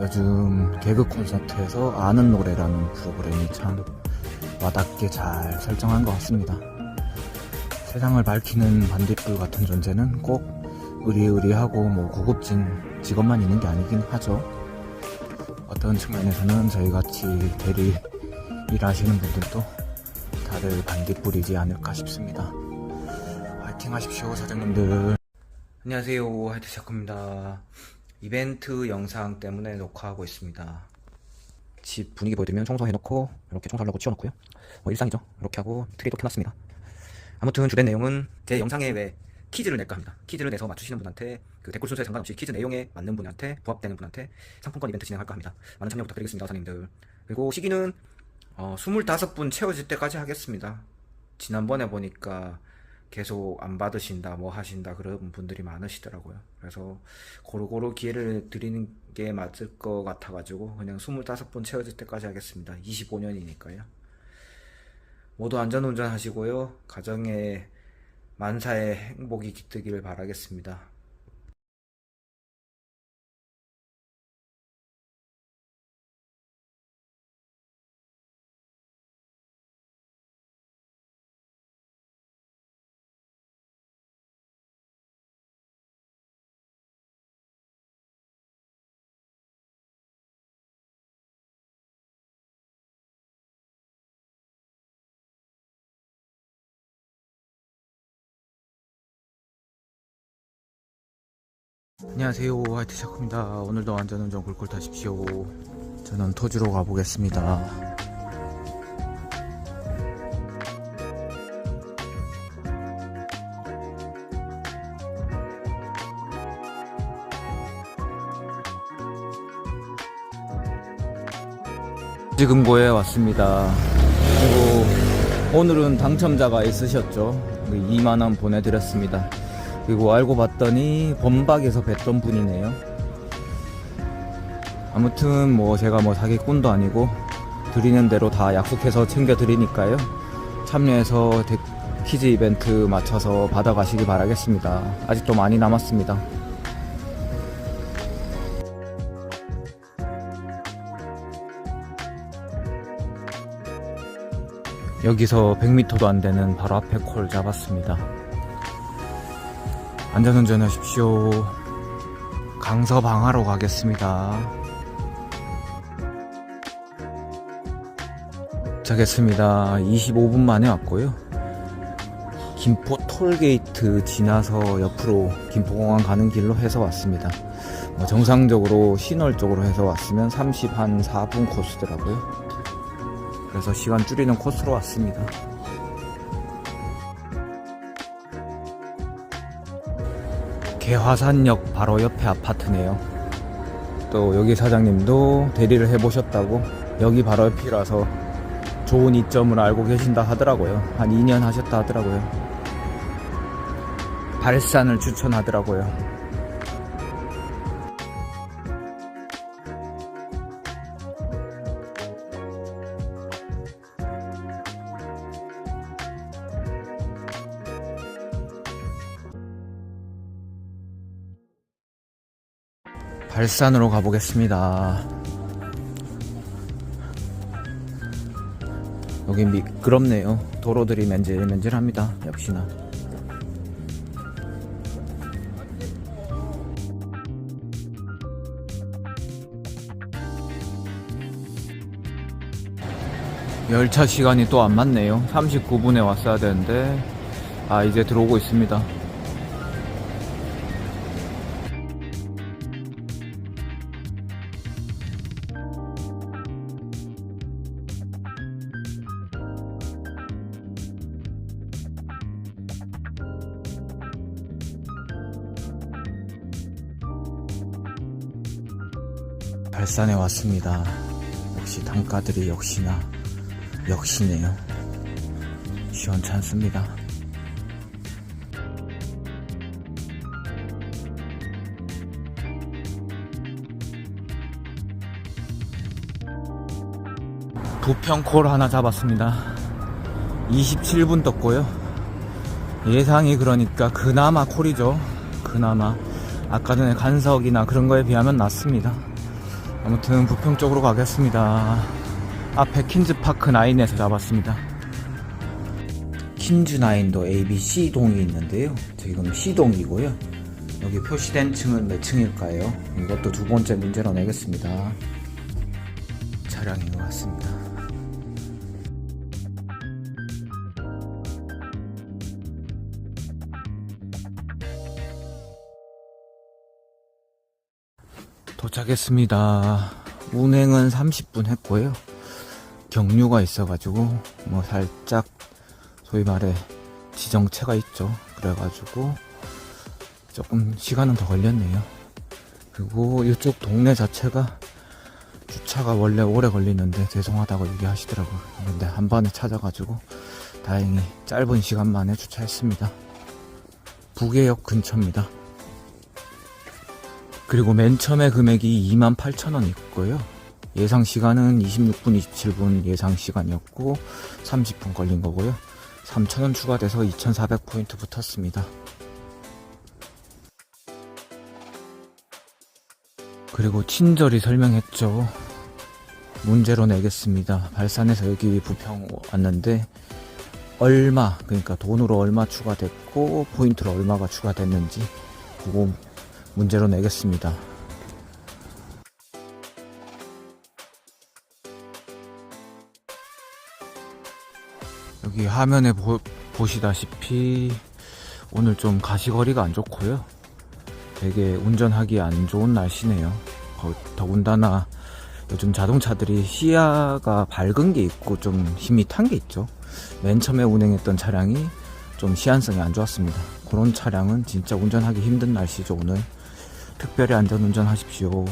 요즘 개그 콘서트에서 아는 노래라는 프로그램이 참 와닿게 잘 설정한 것 같습니다. 세상을 밝히는 반딧불 같은 존재는 꼭 의리의리하고 뭐 고급진 직업만 있는 게 아니긴 하죠. 어떤 측면에서는 저희 같이 대리 일하시는 분들도 다들 반딧불이지 않을까 싶습니다. 화이팅 하십시오, 사장님들. 안녕하세요, 하이트샤크입니다. 이벤트 영상 때문에 녹화하고 있습니다. 집 분위기 보여드리면 청소해놓고 이렇게 청소하려고 치워놓고요. 뭐 일상이죠. 이렇게 하고 트리도 켜놨습니다. 아무튼 주된 내용은 제 영상에 왜 퀴즈를 낼까 합니다. 퀴즈를 내서 맞추시는 분한테 그 댓글 순서에 상관없이 퀴즈 내용에 맞는 분한테 부합되는 분한테 상품권 이벤트 진행할까 합니다. 많은 참여 부탁드리겠습니다, 사장님들. 그리고 시기는 어, 25분 채워질 때까지 하겠습니다. 지난번에 보니까 계속 안 받으신다, 뭐 하신다, 그런 분들이 많으시더라고요. 그래서 고루고루 기회를 드리는 게 맞을 것 같아가지고 그냥 25분 채워질 때까지 하겠습니다. 25년이니까요. 모두 안전운전 하시고요. 가정에 만사의 행복이 깃들기를 바라겠습니다. 안녕하세요. 화이트 샤크입니다. 오늘도 안전운전 굴굴 타십시오. 저는 토지로 가보겠습니다. 지금고에 왔습니다. 그리고 오늘은 당첨자가 있으셨죠? 2만원 보내드렸습니다 그리고 알고 봤더니 범박에서 뵀던 분이네요. 아무튼 뭐 제가 뭐 사기꾼도 아니고 드리는 대로 다 약속해서 챙겨 드리니까요. 참여해서 데- 퀴즈 이벤트 맞춰서 받아가시기 바라겠습니다. 아직도 많이 남았습니다. 여기서 100m도 안 되는 바로 앞에 콜 잡았습니다. 안전운전 하십시오. 강서방하로 가겠습니다. 도착했습니다. 25분 만에 왔고요. 김포 톨게이트 지나서 옆으로 김포공항 가는 길로 해서 왔습니다. 뭐 정상적으로 신월 쪽으로 해서 왔으면 30 한 4분 코스더라고요. 그래서 시간 줄이는 코스로 왔습니다. 개화산역 바로 옆에 아파트네요. 또 여기 사장님도 대리를 해보셨다고 여기 바로 옆이라서 좋은 이점을 알고 계신다 하더라고요. 한 2년 하셨다 하더라고요. 발산을 추천하더라고요. 발산으로 가보겠습니다. 여기 미끄럽네요. 도로들이 맨질맨질합니다. 역시나. 열차 시간이 또 안 맞네요. 39분에 왔어야 되는데, 아, 이제 들어오고 있습니다. 발산에 왔습니다. 역시 단가들이 역시나 역시네요. 시원찮습니다. 부평콜 하나 잡았습니다. 27분 떴고요. 예상이 그러니까 그나마 콜이죠. 그나마 아까 전에 간석이나 그런 거에 비하면 낫습니다. 아무튼 부평 쪽으로 가겠습니다. 앞에 킨즈파크 9에서 잡았습니다. 킨즈9도 A, B, C 동이 있는데요. 지금 C 동이고요. 여기 표시된 층은 몇 층일까요? 이것도 두 번째 문제로 내겠습니다. 차량인 것 같습니다. 도착했습니다. 운행은 30분 했고요. 경유가 있어가지고 뭐 살짝 소위 말해 지정체가 있죠. 그래가지고 조금 시간은 더 걸렸네요. 그리고 이쪽 동네 자체가 주차가 원래 오래 걸리는데 죄송하다고 얘기하시더라고요. 근데 한 번에 찾아가지고 다행히 짧은 시간 만에 주차했습니다. 부계역 근처입니다. 그리고 맨 처음에 금액이 28,000원 있고요. 예상 시간은 26분, 27분 예상 시간이었고 30분 걸린 거고요. 3,000원 추가돼서 2,400포인트 붙었습니다. 그리고 친절히 설명했죠. 문제로 내겠습니다. 발산에서 여기 부평 왔는데 얼마 그러니까 돈으로 얼마 추가됐고 포인트로 얼마가 추가됐는지 그거 문제로 내겠습니다. 여기 화면에 보, 보시다시피 오늘 좀 가시거리가 안 좋고요. 되게 운전하기 안 좋은 날씨네요. 거- 더군다나 요즘 자동차들이 시야가 밝은 게 있고 좀 힘이 탄 게 있죠. 맨 처음에 운행했던 차량이 좀 시안성이 안 좋았습니다. 그런 차량은 진짜 운전하기 힘든 날씨죠, 오늘. 특별히 안전 운전 하십시오.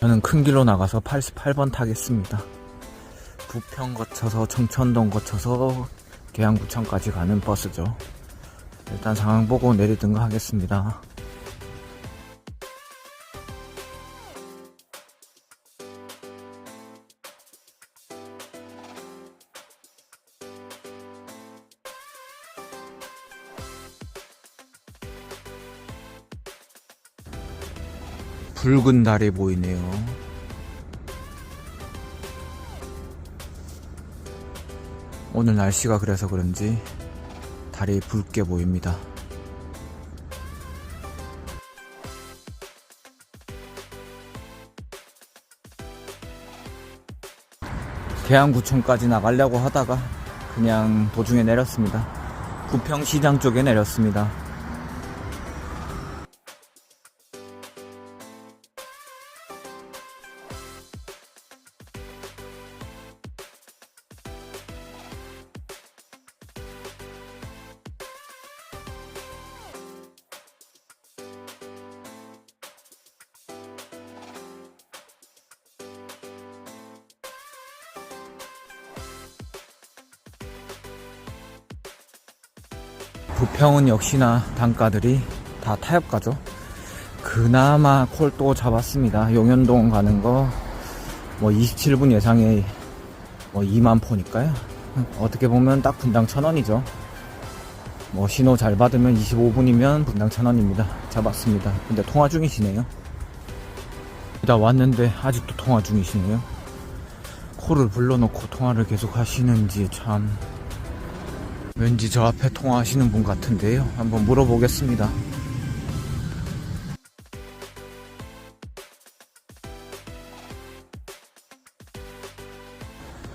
저는 큰 길로 나가서 88번 타겠습니다. 부평 거쳐서 청천동 거쳐서 계양구청까지 가는 버스죠. 일단 상황 보고 내리든가 하겠습니다. 붉은 달이 보이네요. 오늘 날씨가 그래서 그런지 달이 붉게 보입니다. 계양구청까지 나가려고 하다가 그냥 도중에 내렸습니다. 부평시장 쪽에 내렸습니다. 부평은 역시나 단가들이 다 타협가죠. 그나마 콜 또 잡았습니다. 용현동 가는 거 뭐 27분 예상에 뭐 2만 포니까요. 어떻게 보면 딱 분당 천 원이죠. 뭐 신호 잘 받으면 25분이면 분당 천 원입니다. 잡았습니다. 근데 통화 중이시네요. 나 왔는데 아직도 통화 중이시네요. 콜을 불러놓고 통화를 계속 하시는지 참 왠지 저 앞에 통화하시는 분 같은데요. 한번 물어보겠습니다.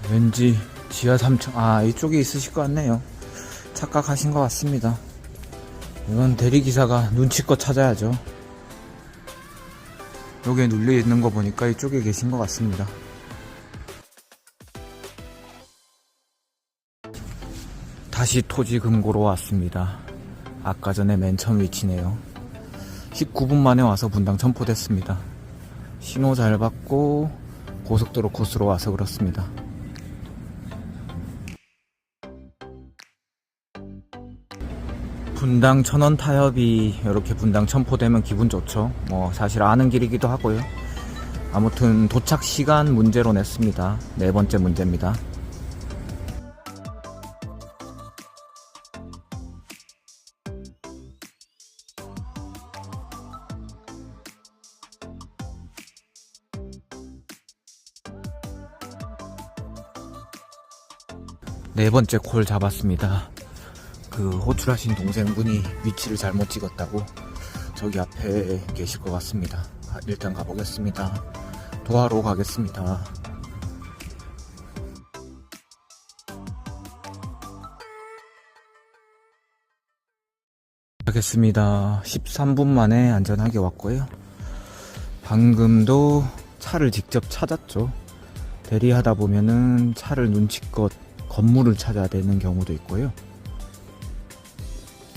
왠지 지하 3층, 아, 이쪽에 있으실 것 같네요. 착각하신 것 같습니다. 이건 대리기사가 눈치껏 찾아야죠. 여기에 눌려 있는 거 보니까 이쪽에 계신 것 같습니다. 다시 토지 금고로 왔습니다. 아까 전에 맨 처음 위치네요. 19분 만에 와서 분당 점포됐습니다. 신호 잘 받고 고속도로 코스로 와서 그렇습니다. 분당 천원 타협이 이렇게 분당 첨포되면 기분 좋죠. 뭐 사실 아는 길이기도 하고요. 아무튼 도착 시간 문제로 냈습니다. 네 번째 문제입니다. 번째 콜 잡았습니다. 그 호출하신 동생분이 위치를 잘못 찍었다고 저기 앞에 계실 것 같습니다. 아, 일단 가보겠습니다. 도하러 가겠습니다. 하겠습니다. 13분 만에 안전하게 왔고요. 방금도 차를 직접 찾았죠. 대리하다 보면은 차를 눈치껏 건물을 찾아야 되는 경우도 있고요.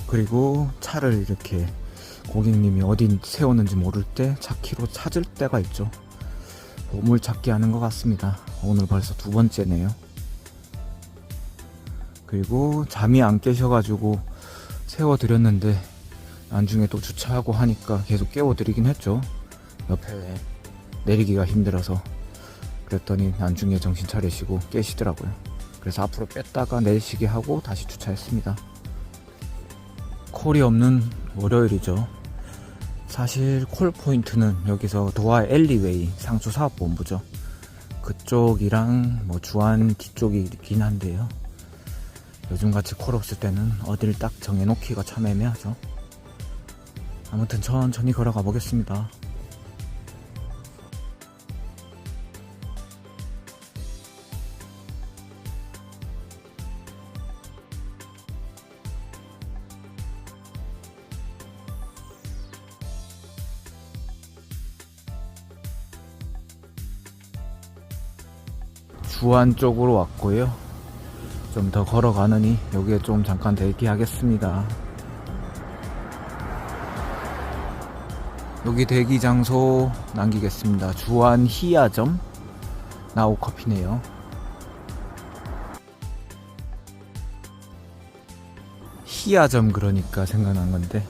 그리고 차를 이렇게 고객님이 어디 세웠는지 모를 때 차키로 찾을 때가 있죠. 보물 찾기 하는 것 같습니다. 오늘 벌써 두 번째네요. 그리고 잠이 안 깨셔가지고 세워드렸는데 나중에 또 주차하고 하니까 계속 깨워드리긴 했죠. 옆에 내리기가 힘들어서 그랬더니 나중에 정신 차리시고 깨시더라고요. 그래서 앞으로 뺐다가 내리시게 하고 다시 주차했습니다. 콜이 없는 월요일이죠. 사실 콜 포인트는 여기서 도하 엘리웨이 상수 사업본부죠. 그쪽이랑 뭐 주안 뒤쪽이긴 한데요. 요즘같이 콜 없을 때는 어딜 딱 정해놓기가 참 애매하죠. 아무튼 천천히 걸어가 보겠습니다. 주안 쪽으로 왔고요. 좀 더 걸어가느니 여기에 좀 잠깐 대기하겠습니다. 여기 대기 장소 남기겠습니다. 주안 희야점 나우 커피네요. 희야점 그러니까 생각난 건데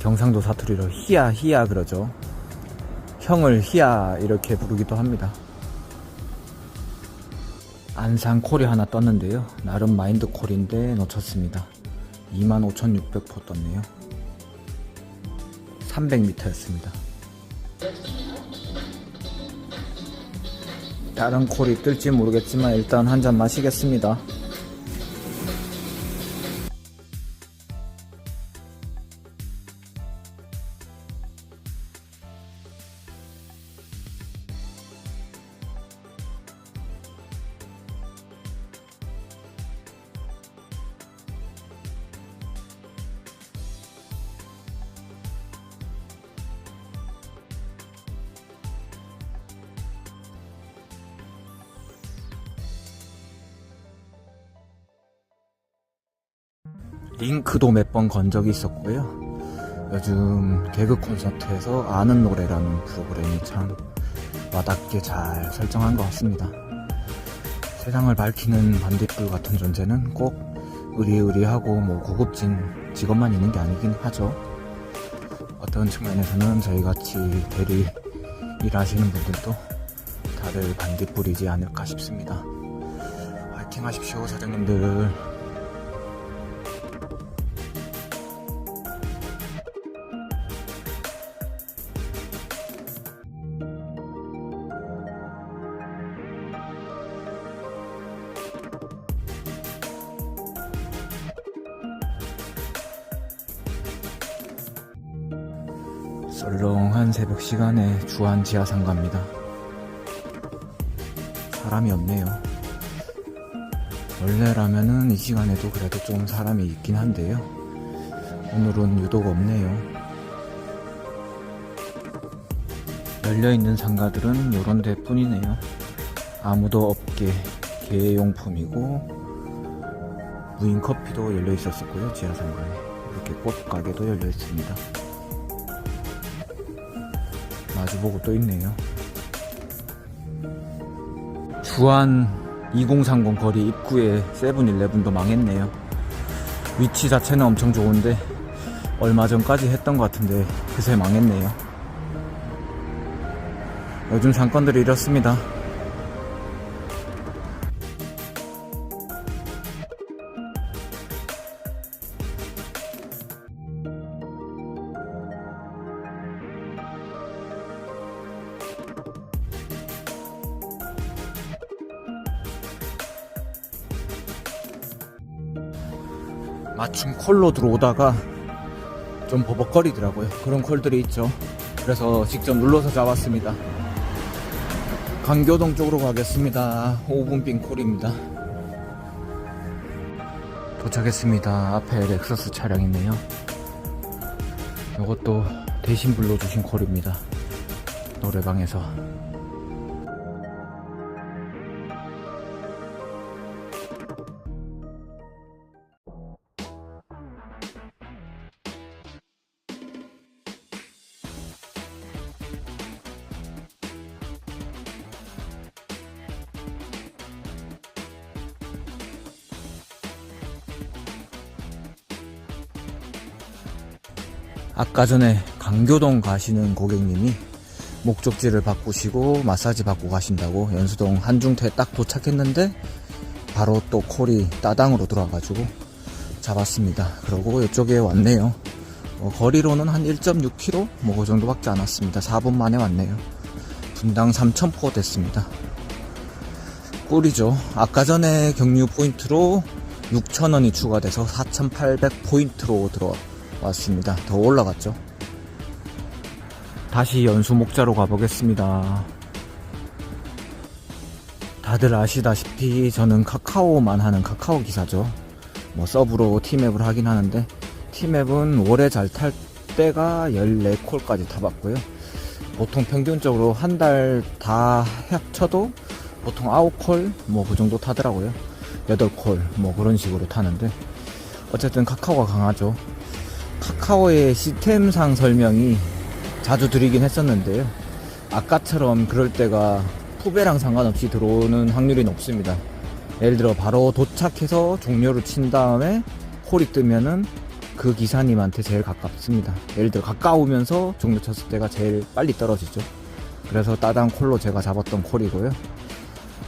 경상도 사투리로 희야 희야 그러죠. 형을 희야 이렇게 부르기도 합니다. 안산 콜이 하나 떴는데요. 나름 마인드 콜인데 놓쳤습니다. 25,600포 떴네요. 300m였습니다. 다른 콜이 뜰지 모르겠지만 일단 한 잔 마시겠습니다. 몇 번 건 적이 있었고요. 요즘 개그 콘서트에서 아는 노래라는 프로그램이 참 와닿게 잘 설정한 것 같습니다. 세상을 밝히는 반딧불 같은 존재는 꼭 의리의리하고 뭐 고급진 직업만 있는 게 아니긴 하죠. 어떤 측면에서는 저희 같이 대리 일하시는 분들도 다들 반딧불이지 않을까 싶습니다. 화이팅 하십시오, 사장님들. 시간에 주한 지하상 갑니다. 사람이 없네요. 원래라면은 이 시간에도 그래도 좀 사람이 있긴 한데요. 오늘은 유독 없네요. 열려있는 상가들은 요런 데 뿐이네요. 아무도 없게 개용품이고 무인 커피도 열려 있었었고요. 지하상가에 이렇게 꽃 가게도 열려 있습니다. 마주보고 또 있네요. 주안 2030 거리 입구에 세븐일레븐도 망했네요. 위치 자체는 엄청 좋은데 얼마 전까지 했던 것 같은데 그새 망했네요. 요즘 상권들이 이렇습니다. 맞춤 콜로 들어오다가 좀 버벅거리더라고요. 그런 콜들이 있죠. 그래서 직접 눌러서 잡았습니다. 강교동 쪽으로 가겠습니다. 5분 빙 콜입니다. 도착했습니다. 앞에 렉서스 차량 있네요. 이것도 대신 불러주신 콜입니다. 노래방에서. 아까 전에 강교동 가시는 고객님이 목적지를 바꾸시고 마사지 받고 가신다고 연수동 한중태 딱 도착했는데 바로 또 콜이 따당으로 들어와가지고 잡았습니다. 그러고 이쪽에 왔네요. 어, 거리로는 한 1.6km 뭐그 정도밖에 안 왔습니다. 4분 만에 왔네요. 분당 3,000포 됐습니다. 꿀이죠. 아까 전에 경유 포인트로 6,000원이 추가돼서 4,800포인트로 들어왔 습니다. 더 올라갔죠. 다시 연수 목자로 가보겠습니다. 다들 아시다시피 저는 카카오만 하는 카카오 기사죠. 뭐 서브로 티맵을 하긴 하는데 티맵은 오래 잘탈 때가 14콜까지 타봤고요. 보통 평균적으로 한 달 다 합쳐도 보통 9콜 뭐 그 정도 타더라고요. 8콜 뭐 그런 식으로 타는데 어쨌든 카카오가 강하죠. 카카오의 시스템상 설명이 자주 드리긴 했었는데요. 아까처럼 그럴 때가 후배랑 상관없이 들어오는 확률이 높습니다. 예를 들어 바로 도착해서 종료를 친 다음에 콜이 뜨면은 그 기사님한테 제일 가깝습니다. 예를 들어 가까우면서 종료 쳤을 때가 제일 빨리 떨어지죠. 그래서 따당 콜로 제가 잡았던 콜이고요.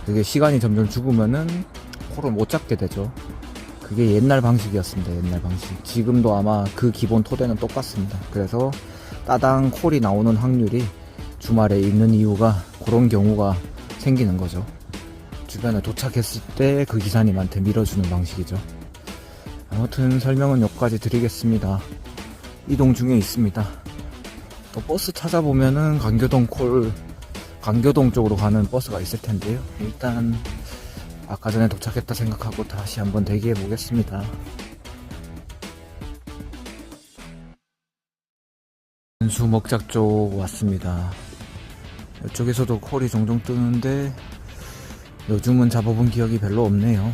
그게 시간이 점점 죽으면은 콜을 못 잡게 되죠. 그게 옛날 방식이었습니다. 옛날 방식. 지금도 아마 그 기본 토대는 똑같습니다. 그래서 따당 콜이 나오는 확률이 주말에 있는 이유가 그런 경우가 생기는 거죠. 주변에 도착했을 때 그 기사님한테 밀어주는 방식이죠. 아무튼 설명은 여기까지 드리겠습니다. 이동 중에 있습니다. 또 버스 찾아보면은 강교동 콜, 강교동 쪽으로 가는 버스가 있을 텐데요. 일단 아까 전에 도착했다 생각하고 다시 한번 대기해 보겠습니다. 연수 먹작 쪽 왔습니다. 이쪽에서도 콜이 종종 뜨는데 요즘은 잡아본 기억이 별로 없네요.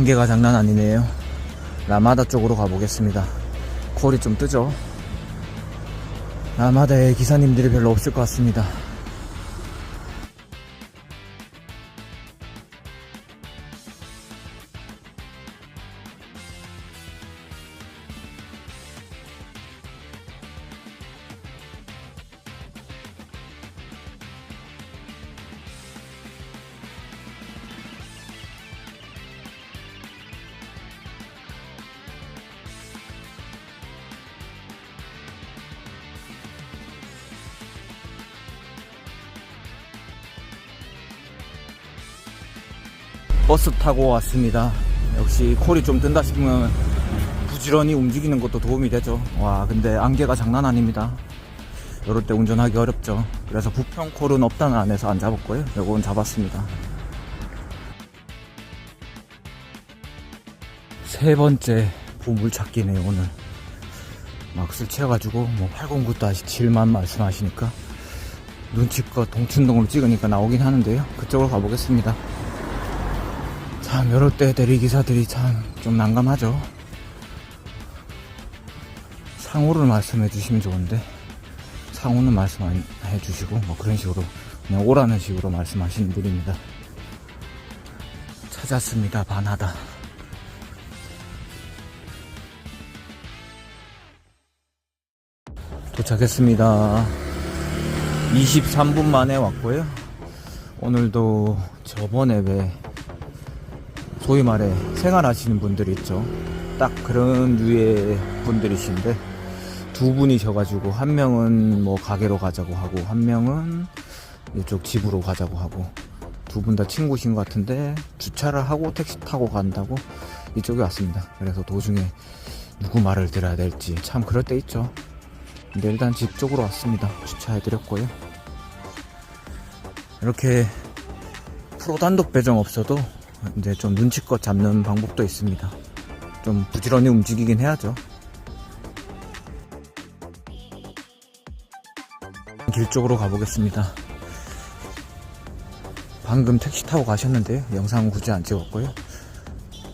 안개가 장난 아니네요. 라마다 쪽으로 가보겠습니다. 콜이 좀 뜨죠? 라마다에 기사님들이 별로 없을 것 같습니다. 버스 타고 왔습니다. 역시 콜이 좀 뜬다 싶으면 부지런히 움직이는 것도 도움이 되죠. 와, 근데 안개가 장난 아닙니다. 이럴 때 운전하기 어렵죠. 그래서 부평 콜은 없다는 안에서 안 잡았고요. 요건 잡았습니다. 세 번째 보물 찾기네요, 오늘. 막 술 취해가지고 뭐 809-7만 말씀하시니까 눈치껏 동춘동으로 찍으니까 나오긴 하는데요. 그쪽으로 가보겠습니다. 참, 이럴 때 대리기사들이 참 좀 난감하죠. 상호를 말씀해 주시면 좋은데, 상호는 말씀 안 해주시고, 뭐 그런 식으로, 그냥 오라는 식으로 말씀하시는 분입니다. 찾았습니다, 반하다. 도착했습니다. 23분 만에 왔고요. 오늘도 저번에 왜 소위 말해 생활하시는 분들이 있죠. 딱 그런 류의 분들이신데 두 분이셔가지고 한 명은 뭐 가게로 가자고 하고 한 명은 이쪽 집으로 가자고 하고 두 분 다 친구신 것 같은데 주차를 하고 택시 타고 간다고 이쪽에 왔습니다. 그래서 도중에 누구 말을 들어야 될지 참 그럴 때 있죠. 근데 일단 집 쪽으로 왔습니다. 주차해드렸고요. 이렇게 프로 단독 배정 없어도 이제 좀 눈치껏 잡는 방법도 있습니다. 좀 부지런히 움직이긴 해야죠. 길 쪽으로 가보겠습니다. 방금 택시 타고 가셨는데요. 영상은 굳이 안 찍었고요.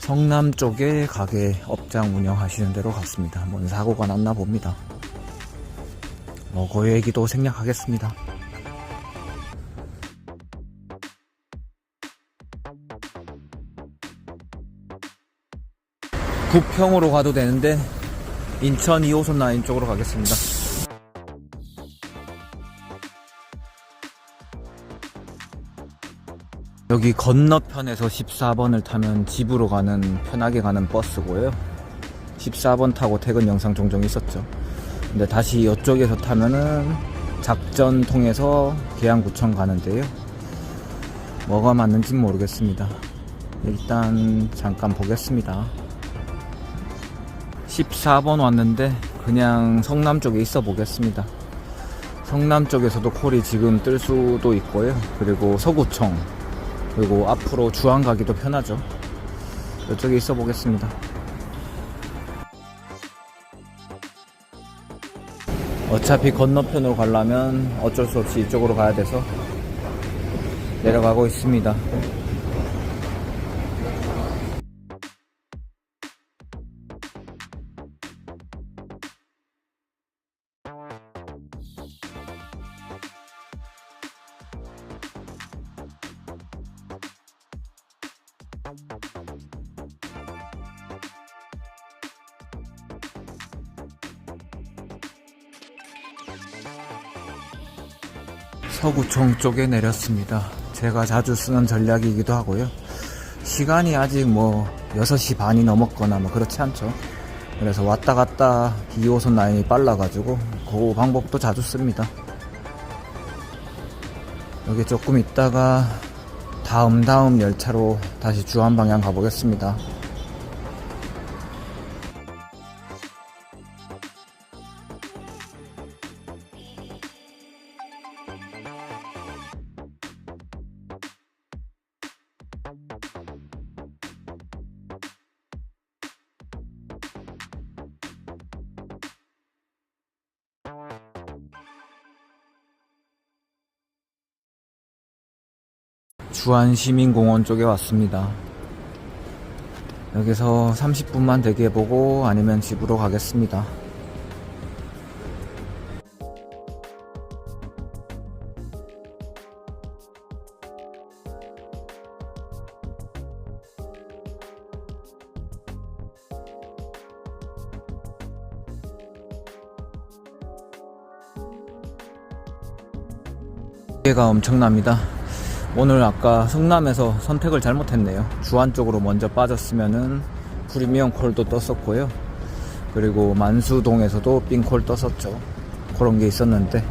성남 쪽에 가게 업장 운영하시는 데로 갔습니다. 뭔 사고가 났나 봅니다. 뭐, 그 얘기도 생략하겠습니다. 부평으로 가도 되는데 인천 2호선 라인 쪽으로 가겠습니다. 여기 건너편에서 14번을 타면 집으로 가는 편하게 가는 버스고요. 14번 타고 퇴근 영상 종종 있었죠. 근데 다시 이쪽에서 타면은 작전 통해서 계양구청 가는데요. 뭐가 맞는지 모르겠습니다. 일단 잠깐 보겠습니다. 14번 왔는데 그냥 성남 쪽에 있어 보겠습니다. 성남 쪽에서도 콜이 지금 뜰 수도 있고요. 그리고 서구청 그리고 앞으로 주안 가기도 편하죠. 이쪽에 있어 보겠습니다. 어차피 건너편으로 가려면 어쩔 수 없이 이쪽으로 가야 돼서 내려가고 있습니다. 서구청 쪽에 내렸습니다. 제가 자주 쓰는 전략이기도 하고요. 시간이 아직 뭐 6시 반이 넘었거나 뭐 그렇지 않죠. 그래서 왔다 갔다 2호선 라인이 빨라가지고 그 방법도 자주 씁니다. 여기 조금 있다가 다음 다음 열차로 다시 주안 방향 가보겠습니다. 주안시민공원 쪽에 왔습니다. 여기서 30분만 대기해보고 아니면 집으로 가겠습니다. 무게가 엄청납니다. 오늘 아까 성남에서 선택을 잘못했네요. 주안 쪽으로 먼저 빠졌으면은 프리미엄 콜도 떴었고요. 그리고 만수동에서도 冰콜 떴었죠. 그런 게 있었는데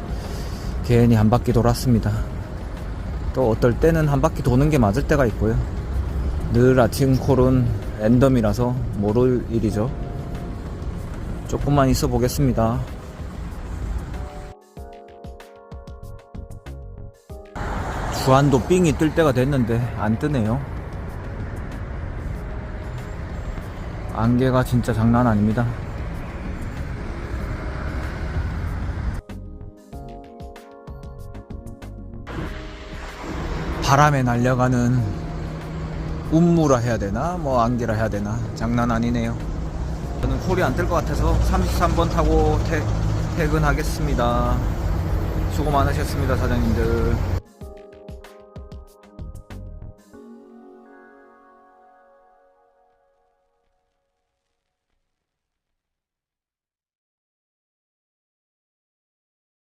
괜히 한 바퀴 돌았습니다. 또 어떨 때는 한 바퀴 도는 게 맞을 때가 있고요. 늘 아침 콜은 랜덤이라서 모를 일이죠. 조금만 있어 보겠습니다. 주안도 삥이 뜰 때가 됐는데 안 뜨네요. 안개가 진짜 장난 아닙니다. 바람에 날려가는 운무라 해야 되나 뭐 안개라 해야 되나 장난 아니네요. 저는 콜이 안 뜰 것 같아서 33번 타고 퇴, 퇴근하겠습니다. 수고 많으셨습니다 사장님들.